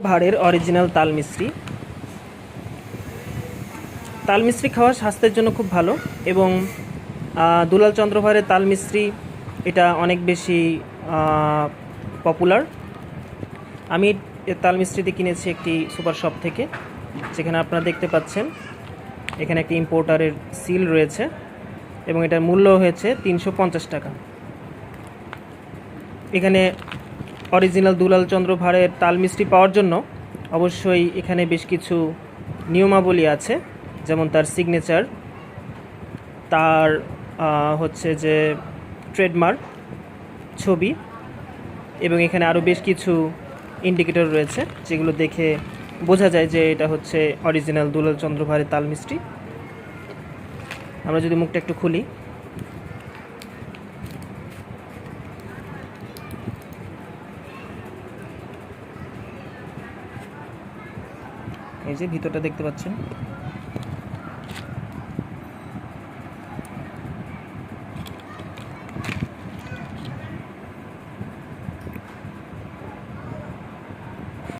ভাড়ের original তাল মিস্ত্রি। তাল মিস্ত্রি খাওয়া স্বাস্থ্যের জন্য খুব ভালো এবং দুলাল চন্দ্র ভাড়ের তাল মিস্ত্রি এটা অনেক বেশি পপুলার আমি তাল মিস্ত্রিতে কিনেছি একটি সুপার শপ থেকে, যেখানে আপনারা দেখতে পাচ্ছেন, এখানে একটি ইম্পোর্টারের সিল রয়েছে এবং এটার মূল্য হয়েছে তিনশো পঞ্চাশ টাকা। এখানে অরিজিনাল দুলাল চন্দ্র ভাড়ের তাল মিষ্টি পাওয়ার জন্য অবশ্যই এখানে বেশ কিছু নিয়মাবলী আছে, যেমন তার সিগনেচার তার হচ্ছে যে ট্রেডমার্ক ছবি, এবং এখানে আরও বেশ কিছু ইন্ডিকেটর রয়েছে, যেগুলো দেখে বোঝা যায় যে এটা হচ্ছে অরিজিনাল দুলাল চন্দ্র ভাড়ের তাল মিষ্টি। আমরা যদি মুখটা একটু খুলি। এই যে ভিতরটা দেখতে পাচ্ছেন।